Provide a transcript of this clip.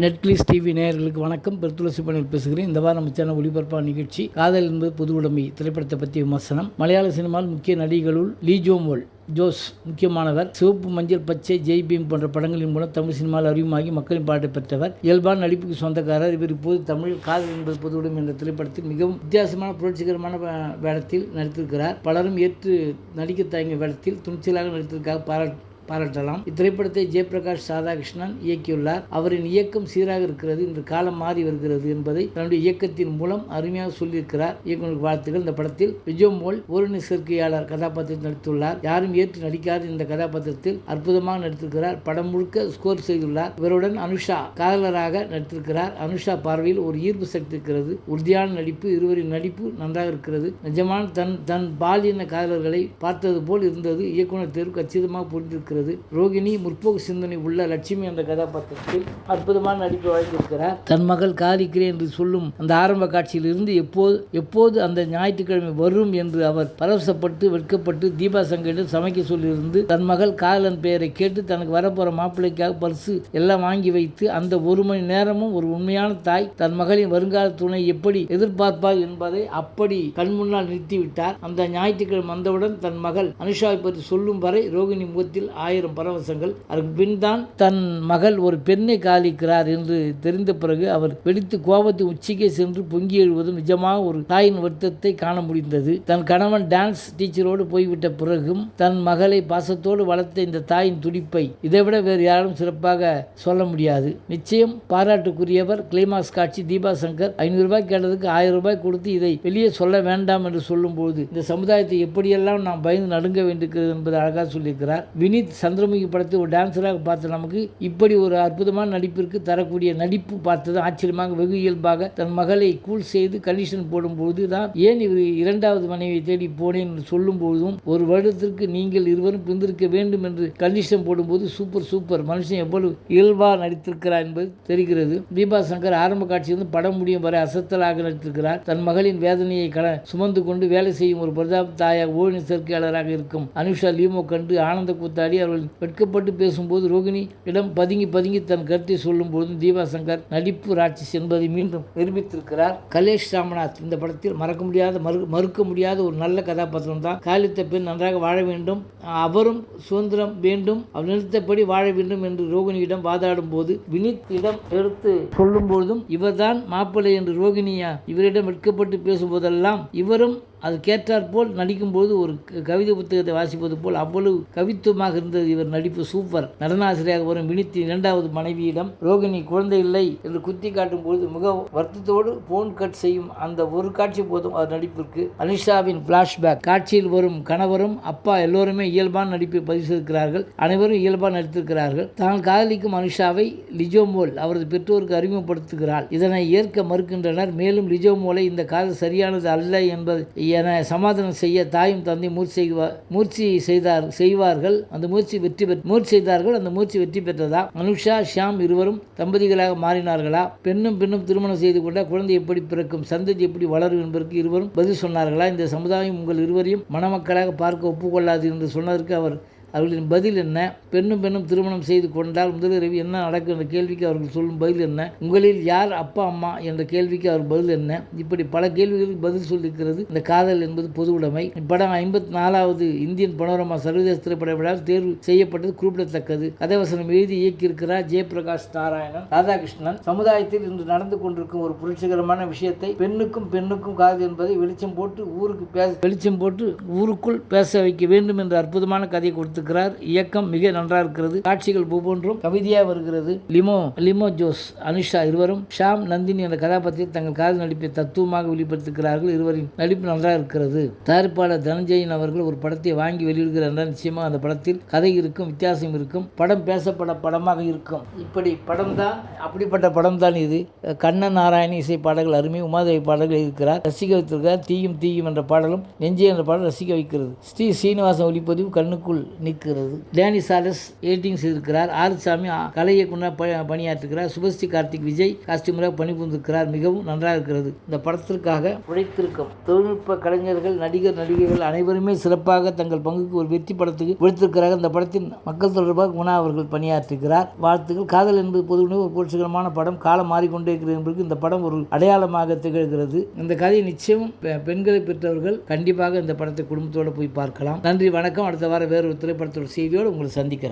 Netflix TV நேயர்களுக்கு வணக்கம். பெருத்துளசி பணியில் பேசுகிறேன். இந்த வாரம் நம்ம சேனல் ஒளிபரப்பான நிகழ்ச்சி காதல் என்பது பொது உடைமை திரைப்படத்தை பற்றிய விமர்சனம். மலையாள சினிமாவில் முக்கிய நடிகளுள் லீஜோமோல் ஜோஸ் முக்கியமானவர். சிவப்பு மஞ்சள் பச்சை ஜெய் பீம் போன்ற படங்களின் மூலம் தமிழ் சினிமாவில் அறிமுகமாகி மக்களின் பாட்டை பெற்றவர். இயல்பான நடிப்புக்கு சொந்தக்காரர். இவர் இப்போது தமிழ் காதல் என்பது பொது உடைமை என்ற திரைப்படத்தில் மிகவும் வித்தியாசமான புரட்சிகரமான வேடத்தில் நடித்திருக்கிறார். பலரும் ஏற்று நடிக்க தயங்கிய வேடத்தில் துணிச்சலாக நடித்ததற்காக பாராட்டு பாராட்டலாம். இத்திரைப்படத்தை ஜெயபிரகாஷ் ராதாகிருஷ்ணன் இயக்கியுள்ளார். அவரின் இயக்கம் சீராக இருக்கிறது இன்று காலம் மாறி வருகிறது என்பதை தன்னுடைய இயக்கத்தின் மூலம் அருமையாக சொல்லியிருக்கிறார். இயக்குநருக்கு வாழ்த்துக்கள். இந்த படத்தில் விஜய் மோல் ஒரு சேர்க்கையாளர் கதாபாத்திரத்தில் நடித்துள்ளார். யாரும் ஏற்று நடிக்காத இந்த கதாபாத்திரத்தில் அற்புதமாக நடித்திருக்கிறார். படம் முழுக்க ஸ்கோர் செய்துள்ளார். இவருடன் அனுஷா காதலராக நடித்திருக்கிறார். அனுஷா பார்வையில் ஒரு ஈர்ப்பு சக்தி இருக்கிறது. உறுதியான நடிப்பு இருவரின் நடிப்பு நன்றாக இருக்கிறது. நிஜமான தன் தன் பாலின காதலர்களை பார்த்தது போல் இருந்தது. இயக்குனர் தேர்வு கச்சிதமாக புரிந்திருக்கிறது ரோகிணி முற்போக்கு சிந்தனை உள்ள லட்சுமி என்ற கதாபாத்திரத்தில் அற்புதமான நடிப்பு வழங்கியிருக்கிறார் தன் மகள் காரிக்கிறேன் என்று சொல்லும் அந்த ஆரம்ப காட்சியில் இருந்து எப்போது எப்போது அந்த ஞாயிற்றுக்கிழமை வரும் என்று அவர் பரவசப்பட்டு வெட்கப்பட்டு தீபா சங்கரிடம் சமைக்க சொல்லியிருந்து தன் மகள் காதலன் பெயரை கேட்டு தனக்கு வரப்போற மாப்பிள்ளைக்காக பரிசு எல்லாம் வாங்கி வைத்து அந்த ஒரு மணி நேரமும் ஒரு உண்மையான தாய் தன் மகளின் வருங்கால துணை எப்படி எதிர்பார்ப்பார் என்பதை அப்படி கண் முன்னால் நிறுத்திவிட்டார். அந்த ஞாயிற்றுக்கிழமை வந்தவுடன் தன் மகள் அனுஷாவை பற்றி சொல்லும் வரை ரோகிணி முகத்தில் ஆயிரம் பரவசங்கள். அதற்கு பின் தான் தன் மகள் ஒரு பெண்ணை காலிக்கிறார் என்று தெரிந்த பிறகு அவர் வெடித்து கோபத்தை உச்சிக்கே சென்று பொங்கி எழுவதும் நிஜமாக ஒரு தாயின் வருத்தத்தை காண முடிந்தது. தன் கணவன் டான்ஸ் டீச்சரோடு போய்விட்ட பிறகும் தன் மகளை பாசத்தோடு வளர்த்த இந்த தாயின் துடிப்பை இதைவிட வேறு யாரும் சிறப்பாக சொல்ல முடியாது. நிச்சயம் பாராட்டுக்குரியவர் கிளைமாக்ஸ் காட்சி தீபா சங்கர் ஐநூறு ரூபாய் கேட்டதுக்கு ஆயிரம் ரூபாய் கொடுத்து இதை வெளியே சொல்ல வேண்டாம் என்று சொல்லும்போது இந்த சமுதாயத்தை எப்படியெல்லாம் நாம் பயந்து நடுங்க வேண்டியிருக்கிறது என்பதை அழகாக சொல்லியிருக்கிறார். வினித் சந்திரமுகி படத்தை ஒரு டான்ஸராக பார்த்த நமக்கு இப்படி ஒரு அற்புதமான நடிப்பிற்கு தரக்கூடிய நடிப்பு பார்த்தது ஆச்சரியமாக வெகு இயல்பாக தன் மகளை கூல் செய்து கண்டிஷன் போடும்போது தான் ஏன் இவர் இரண்டாவது மனைவியை தேடி போனேன் என்று சொல்லும்போதும் ஒரு வருடத்திற்கு நீங்கள் இருவரும் பிரிந்திருக்க வேண்டும் என்று கண்டிஷன் போடும்போது சூப்பர் சூப்பர் மனுஷன் எவ்வளவு இயல்பாக நடித்திருக்கிறார் என்பது தெரிகிறது. தீபா சங்கர் ஆரம்ப காட்சியிலிருந்து படம் முடியும் வரை அசத்தலாக நடித்திருக்கிறார். தன் மகளின் வேதனையை கட சுமந்து கொண்டு வேலை செய்யும் ஒரு பிரதாப் தாயாக ஓய்வு சேர்க்கையாளராக இருக்கும். அனுஷா லீமோ கண்டு ஆனந்த கூத்தாடி அவர்கள் வெட்கப்பட்டு பேசும்போது ரோகிணி இடம் பதுங்கி பதுங்கி தன் கருத்தை சொல்லும் போதும் தீபா சங்கர் நடிப்பு ராட்சஸ் என்பதை மீண்டும் நிரூபித்திருக்கிறார். கலேஷ் ராமநாத் இந்த படத்தில் மறக்க முடியாத மறு மறுக்க முடியாத ஒரு நல்ல கதாபாத்திரம் தான். காலித்த பெண் நன்றாக வாழ வேண்டும். அவரும் சுதந்திரம் வேண்டும். அவர் நிறுத்தப்படி வாழ வேண்டும் என்று ரோகிணியிடம் வாதாடும் போது வினித்திடம் எடுத்து சொல்லும் பொழுதும் இவர்தான் மாப்பிள்ளை என்று ரோகிணியா இவரிடம் வெட்கப்பட்டு பேசும்போதெல்லாம் இவரும் அது கேட்டாற்போல் நடிக்கும்போது ஒரு க- கவிதை புத்தகத்தை வாசிப்பது போல் அவ்வளவு கவித்துவமாக இருந்தது இவர் நடிப்பு சூப்பர். நடனாசிரியராக வரும் வினித்தி இரண்டாவது மனைவியிடம் ரோகிணி குழந்தை இல்லை என்று குத்தி காட்டும் பொழுது மிக வருத்தத்தோடு போன் கட் செய்யும் அந்த ஒரு காட்சி போதும் அவர் நடிப்பிற்கு. அனிஷாவின் பிளாஷ்பேக் காட்சியில் வரும் கணவரும் அப்பா எல்லோருமே இயல்பான நடிப்பை பதிவு செய்திருக்கிறார்கள் அனைவரும் இயல்பாக நடித்திருக்கிறார்கள். தான் காதலிக்கும் அனிஷாவை லிஜோமோல் அவரது பெற்றோருக்கு அறிமுகப்படுத்துகிறாள். இதனை ஏற்க மறுக்கின்றனர். மேலும் லிஜோமோலை இந்த காதல் சரியானது அல்ல என்பது என சமாதானம் செய்ய தாயும் தந்தை மூர்ச்சி செய்வார் மூர்ச்சி செய்தார் செய்வார்கள். அந்த மூர்ச்சி வெற்றி பெற்று மூர்ச்சி செய்தார்கள். அந்த மூர்ச்சி வெற்றி பெற்றதா? அனுஷா ஷியாம் இருவரும் தம்பதிகளாக மாறினார்களா? பெண்ணும் பெண்ணும் திருமணம் செய்து கொண்ட குழந்தை எப்படி பிறக்கும்? சந்ததி எப்படி வளரும் என்பதற்கு இருவரும் பதில் சொன்னார்களா? இந்த சமுதாயம் உங்கள் இருவரையும் மணமக்களாக பார்க்க ஒப்புக்கொள்ளாது என்று சொன்னதற்கு அவர் அவர்களின் பதில் என்ன? பெண்ணும் பெண்ணும் திருமணம் செய்து கொண்டால் முதல் இரவு என்ன நடக்கும் என்ற கேள்விக்கு அவர்கள் சொல்லும் பதில் என்ன? உங்களில் யார் அப்பா அம்மா என்ற கேள்விக்கு அவர் பதில் என்ன? இப்படி பல கேள்விகளுக்கு பதில் சொல்லியிருக்கிறது. இந்த காதல் என்பது பொது உடைமை. இப்படம் ஐம்பத்தி நாலாவது இந்தியன் பனோரமா சர்வதேச திரைப்பட விழாவில் தேர்வு செய்யப்பட்டது குறிப்பிடத்தக்கது. கதைவசனம் எழுதி இயக்கியிருக்கிறார் ஜெயபிரகாஷ் நாராயணன். ராதாகிருஷ்ணன் சமுதாயத்தில் இன்று நடந்து கொண்டிருக்கும் ஒரு புரட்சிகரமான விஷயத்தை பெண்ணுக்கும் பெண்ணுக்கும் காதல் என்பதை வெளிச்சம் போட்டு ஊருக்கு பேச வெளிச்சம் போட்டு ஊருக்குள் பேச வைக்க வேண்டும் என்ற அற்புதமான கதையை கொடுத்து கொடுத்திருக்கிறார் இயக்கம் மிக நன்றாக இருக்கிறது. காட்சிகள் ஒவ்வொன்றும் கவிதையாக வருகிறது. லிமோ லிமோ ஜோஸ் அனுஷா இருவரும் ஷாம் நந்தினி என்ற கதாபாத்திரத்தில் தங்கள் காதல் நடிப்பை தத்துவமாக வெளிப்படுத்துகிறார்கள் இருவரின் நடிப்பு நன்றாக இருக்கிறது. தயாரிப்பாளர் தனஞ்சயன் அவர்கள் ஒரு படத்தை வாங்கி வெளியிடுகிறார் என்றால் நிச்சயமாக அந்த படத்தில் கதை இருக்கும் வித்தியாசம் இருக்கும் படம் பேசப்பட படமாக இருக்கும். இப்படி படம் தான் அப்படிப்பட்ட படம் தான் இது. கண்ணன் நாராயணி இசை பாடல்கள் அருமை உமாதேவி பாடல்கள் இருக்கிறார் ரசிக்க வைத்திருக்கிறார். தீயும் தீயும் என்ற பாடலும் நெஞ்சே என்ற பாடல் ரசிக்க வைக்கிறது. ஸ்ரீ சீனிவாசன் ஒளிப்பதிவு கண்ணுக்குள் நிற்கிறது டேனி சாரஸ் எடிட்டிங்ஸ் செய்திருக்கிறார் ஆறுசாமி கலை இயக்குனர் பணியாற்றுகிறார். சுபஸ்ரீ கார்த்திக் விஜய் காஸ்டியூமராக பணிபுரிந்திருக்கிறார். மிகவும் நன்றாக இருக்கிறது. இந்த படத்திற்காக உழைத்திருக்கும் தொழில்நுட்ப கலைஞர்கள் நடிகர் நடிகைகள் அனைவருமே சிறப்பாக தங்கள் பங்குக்கு ஒரு வெற்றி படத்துக்கு உழைத்திருக்கிறார்கள் இந்த படத்தின் மக்கள் தொடர்பாக குணா அவர்கள் பணியாற்றுகிறார். வாழ்த்துக்கள். காதல் என்பது பொதுவாக ஒரு புரட்சிகரமான படம். காலம் மாறிக்கொண்டே இருக்கிறது என்பதற்கு இந்த படம் ஒரு அடையாளமாக திகழ்கிறது. இந்த கதையை நிச்சயம் பெ- பெண்களை பெற்றவர்கள் கண்டிப்பாக இந்த படத்தை குடும்பத்தோடு போய் பார்க்கலாம். நன்றி. வணக்கம். அடுத்த வாரம் வேறு வேறொரு திரைப்படத்தோட செய்தியோடு உங்களை சந்திக்கிறேன்.